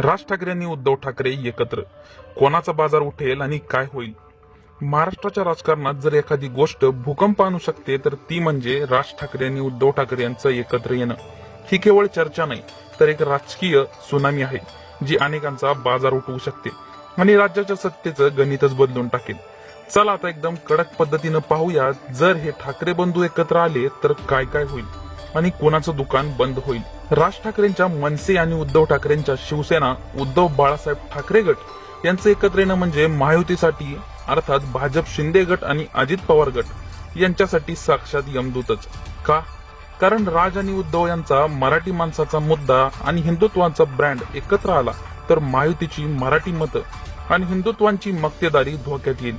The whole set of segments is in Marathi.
राज ठाकरे आणि उद्धव ठाकरे एकत्र. कोणाचा बाजार उठेल आणि काय होईल? महाराष्ट्राच्या राजकारणात जर एखादी गोष्ट भूकंप आणू शकते तर ती म्हणजे राज ठाकरे आणि उद्धव ठाकरे यांचं एकत्र येणं. ही केवळ चर्चा नाही तर एक राजकीय सुनामी आहे जी अनेकांचा बाजार उठवू शकते आणि राज्याच्या सत्तेचं गणितच बदलून टाकेल. चला आता एकदम कडक पद्धतीनं पाहूया जर हे ठाकरे बंधू एकत्र आले तर काय काय होईल? आणि कोणाचं दुकान बंद होईल? राज ठाकरेंच्या मनसे आणि उद्धव ठाकरेंच्या शिवसेना उद्धव बाळासाहेब ठाकरे गट यांचं एकत्र येणं म्हणजे महायुतीसाठी अर्थात भाजप शिंदे गट आणि अजित पवार गट यांच्यासाठी साक्षात यमदूतच. का? कारण राज आणि उद्धव यांचा मराठी माणसाचा मुद्दा आणि हिंदुत्वाचा ब्रँड एकत्र आला तर महायुतीची मराठी मतं आणि हिंदुत्वांची मक्तेदारी धोक्यात येईल.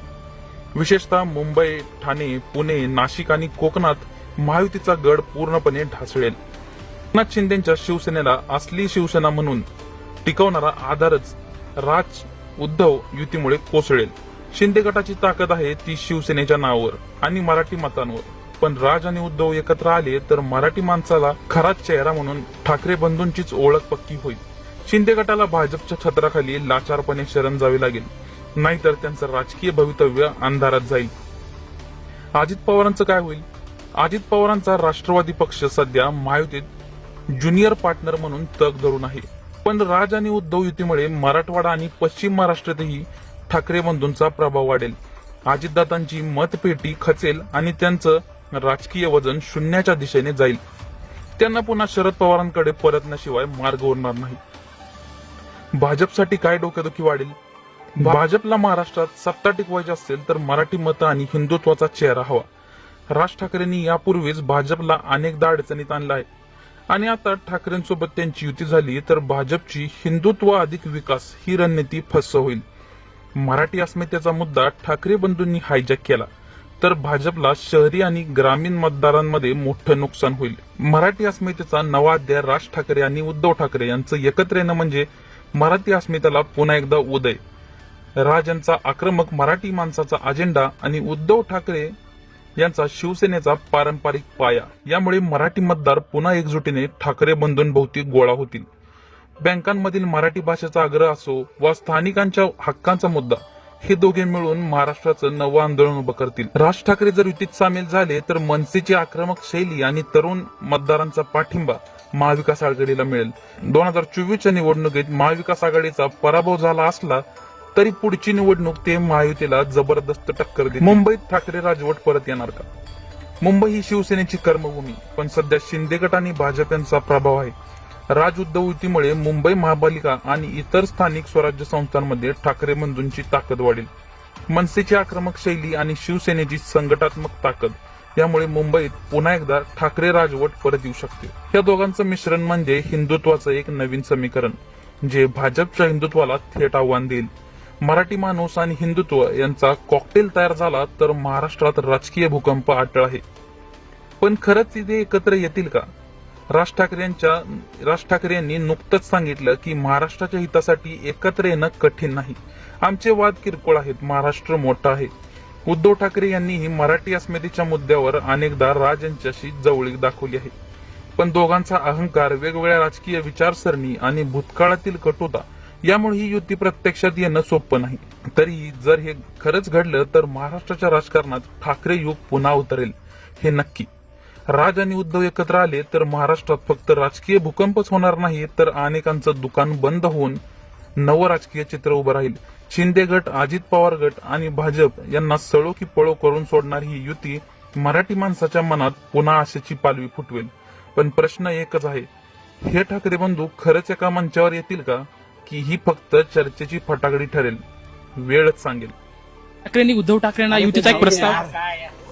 विशेषतः मुंबई ठाणे पुणे नाशिक आणि कोकणात महायुतीचा गड पूर्णपणे ढासळेल. एकनाथ शिंदेच्या शिवसेनेला असली शिवसेना म्हणून टिकवणारा आधारच राज उद्धव युतीमुळे कोसळेल. शिंदे गटाची ताकद आहे ती शिवसेनेच्या नावावर आणि मराठी मतांवर. पण राज आणि उद्धव एकत्र आले तर मराठी माणसाला खराच चेहरा म्हणून ठाकरे बंधूंचीच ओळख पक्की होईल. शिंदे गटाला भाजपच्या छत्राखाली लाचारपणे शरण जावे लागेल. नाहीतर त्यांचं राजकीय भवितव्य अंधारात जाईल. अजित पवारांचं काय होईल? अजित पवारांचा राष्ट्रवादी पक्ष सध्या महायुतीत ज्युनियर पार्टनर म्हणून तग धरून आहे. पण राज आणि उद्धव युतीमुळे मराठवाडा आणि पश्चिम महाराष्ट्रातही ठाकरे बंधूंचा प्रभाव वाढेल. अजितदादांची मतपेटी खचेल आणि त्यांचं राजकीय वजन शून्याच्या दिशेने जाईल. त्यांना पुन्हा शरद पवारांकडे परतण्याशिवाय मार्ग उरणार नाही. भाजपसाठी काय डोकेदुखी वाढेल? भाजपला महाराष्ट्रात सत्ता टिकवायची असेल तर मराठी मतं आणि हिंदुत्वाचा चेहरा हवा. राज ठाकरेंनी यापूर्वीच भाजपला अनेकदा अडचणीत आणला आहे आणि आता ठाकरेंसोबत त्यांची युती झाली तर भाजपची हिंदुत्व अधिक विकास ही रणनीती फस्स होईल. मराठी अस्मितेचा मुद्दा ठाकरे बंधूंनी हायजॅक केला. तर भाजपला शहरी आणि ग्रामीण मतदारांमध्ये मोठं नुकसान होईल. मराठी अस्मितेचा नवा अध्याय राज ठाकरे आणि उद्धव ठाकरे यांचं एकत्र येणं म्हणजे मराठी अस्मितेला पुन्हा एकदा उदय. राज यांचा आक्रमक मराठी माणसाचा अजेंडा आणि उद्धव ठाकरे यांचा शिवसेनेचा पारंपरिक पाया. यामुळे मराठी मतदार पुन्हा एकजुटीने ठाकरे बंधूंभोवती गोळा होतील. बँकांमधील मराठी भाषेचा आग्रह असो वा स्थानिकांच्या हक्कांचा मुद्दा हे दोघे मिळून महाराष्ट्राचं नवं आंदोलन उभं करतील. राज ठाकरे जर युतीत सामील झाले तर मनसेची आक्रमक शैली आणि तरुण मतदारांचा पाठिंबा महाविकास आघाडीला मिळेल. दोन हजार चोवीसच्या निवडणुकीत महाविकास आघाडीचा पराभव झाला असला तरी पुढची निवडणूक ते महायुतीला जबरदस्त टक्कर देईल मुंबईत ठाकरे राजवट परत येणार का? मुंबई ही शिवसेनेची कर्मभूमी पण सध्या शिंदे गट आणि भाजप यांचा प्रभाव आहे. राज उद्धव युतीमुळे मुंबई महापालिका आणि इतर स्थानिक स्वराज्य संस्थांमध्ये ठाकरे बंधूंची ताकद वाढेल. मनसेची आक्रमक शैली आणि शिवसेनेची संघटात्मक ताकद यामुळे मुंबईत पुन्हा एकदा ठाकरे राजवट परत येऊ शकते. या दोघांचं मिश्रण म्हणजे हिंदुत्वाचं एक नवीन समीकरण जे भाजपच्या हिंदुत्वाला थेट आव्हान देईल. मराठी माणूस आणि हिंदुत्व यांचा कॉकटेल तयार झाला तर महाराष्ट्रात राजकीय भूकंप अटळ आहे. पण खरंच ते एकत्र येतील का? राज ठाकरे यांच्या राज ठाकरे यांनी नुकतंच सांगितलं की महाराष्ट्राच्या हितासाठी एकत्र येणं कठीण नाही. आमचे वाद किरकोळ आहेत महाराष्ट्र मोठा आहे. उद्धव ठाकरे यांनीही मराठी अस्मितेच्या मुद्द्यावर अनेकदा राज यांच्याशी जवळीक दाखवली आहे. पण दोघांचा अहंकार वेगवेगळ्या राजकीय विचारसरणी आणि भूतकाळातील कटुता यामुळे ही युती प्रत्यक्षात येणं सोपं नाही. तरी जर हे खरंच घडलं तर महाराष्ट्राच्या राजकारणात ठाकरे युग पुन्हा उतरेल हे नक्की. राज आणि उद्धव एकत्र आले तर महाराष्ट्रात फक्त राजकीय भूकंपच होणार नाही तर अनेकांचं दुकान बंद होऊन नवं राजकीय चित्र उभं राहील. शिंदे गट अजित पवार गट आणि भाजप यांना सळो की पळो करून सोडणारी ही युती मराठी माणसाच्या मनात पुन्हा आशेची पालवी फुटवेल. पण प्रश्न एकच आहे हे ठाकरे बंधू खरंच एका मंचावर येतील का? की ही फक्त चर्चेची फटाकडी ठरेल. वेळच सांगेल. ठाकरेंनी उद्धव ठाकरेंना युतीचा एक प्रस्ताव.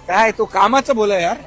काय तो कामाचं बोला यार.